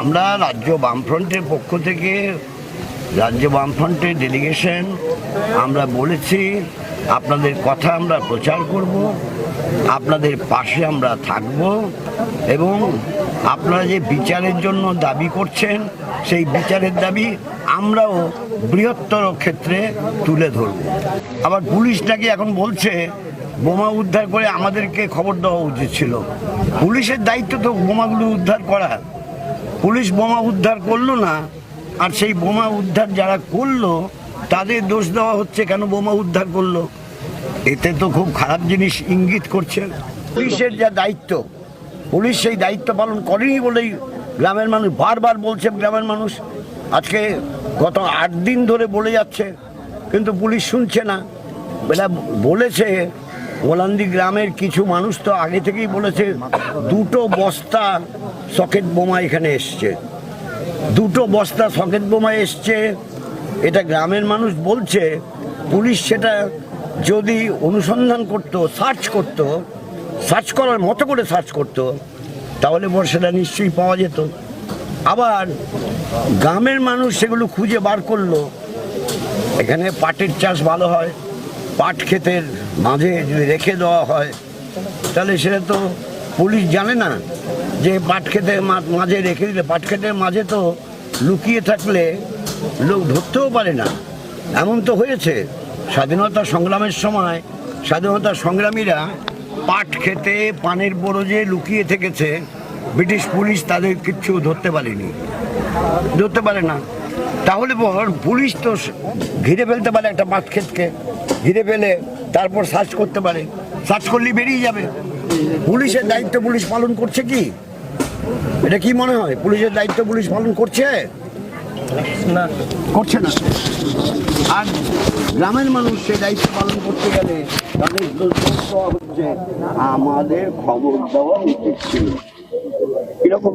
আমরা রাজ্য বামফ্রন্টের পক্ষ থেকে, রাজ্য বামফ্রন্টের ডেলিগেশন আমরা বলেছি, আপনাদের কথা আমরা প্রচার করব, আপনাদের পাশে আমরা থাকব এবং আপনারা যে বিচারের জন্য দাবি করছেন, সেই বিচারের দাবি আমরাও বৃহত্তর ক্ষেত্রে তুলে ধরব। আবার পুলিশ নাকি এখন বলছে, বোমা উদ্ধার করে আমাদেরকে খবর দেওয়া উচিত ছিল। পুলিশের দায়িত্ব তো বোমাগুলো উদ্ধার করা পুলিশ বোমা উদ্ধার করল না, আর সেই বোমা উদ্ধার যারা করল, তাদের দোষ দেওয়া হচ্ছে কেন বোমা উদ্ধার করল? এতে তো খুব খারাপ জিনিস ইঙ্গিত করছে। পুলিশের যা দায়িত্ব, পুলিশ সেই দায়িত্ব পালন করেনি বলেই গ্রামের মানুষ, বারবার বলছে গ্রামের মানুষ, আজকে গত আট দিন ধরে বলে যাচ্ছে, কিন্তু পুলিশ শুনছে না। এরা বলেছে, ওলান্দি গ্রামের কিছু মানুষ তো আগে থেকেই বলেছে, দুটো বস্তা সকেট বোমা এখানে এসছে। দুটো বস্তা সকেট বোমা এসছে। এটা গ্রামের মানুষ বলছে, পুলিশ সেটা যদি অনুসন্ধান করতো, সার্চ করতো, সার্চ করার মতো করে সার্চ করতো, তাহলে পর সেটা নিশ্চয়ই পাওয়া যেত। আবার গ্রামের মানুষ সেগুলো খুঁজে বার করল। এখানে পাটের চাষ ভালো হয়, পাট ক্ষেতের মাঝে যদি রেখে দেওয়া হয়, তাহলে সেটা তো পুলিশ জানে না। যে পাট মা- মাঝে রেখে দিলে, পাট ক্ষেতের মাঝে তো লুকিয়ে থাকলে লোক ধরতেও পারে না। এমন তো হয়েছে। স্বাধীনতা সংগ্রামের সময় স্বাধীনতা সংগ্রামীরা পাট খেতে পানের বরজে লুকিয়ে থেকেছে। ব্রিটিশ পুলিশ তাদের কিচ্ছু ধরতে পারেনি। ধরতে পারে না। তাহলে পর পুলিশ তো ঘিরে ফেলতে পারে একটা মাছ ক্ষেতকে। ঘিরে ফেলে তারপর সার্চ করতে পারে। সার্চ করলেই বেরিয়ে যাবে। পুলিশের দায়িত্ব পুলিশ পালন করছে কি? এটা কি মনে হয়? পুলিশের দায়িত্ব পুলিশ পালন করছে? না। করছে না। আর গ্রামের মানুষ সে দায়িত্ব পালন করতে গেলে তাদের হচ্ছে আমাদের খবর দেওয়া উচিত ছিল। এরকম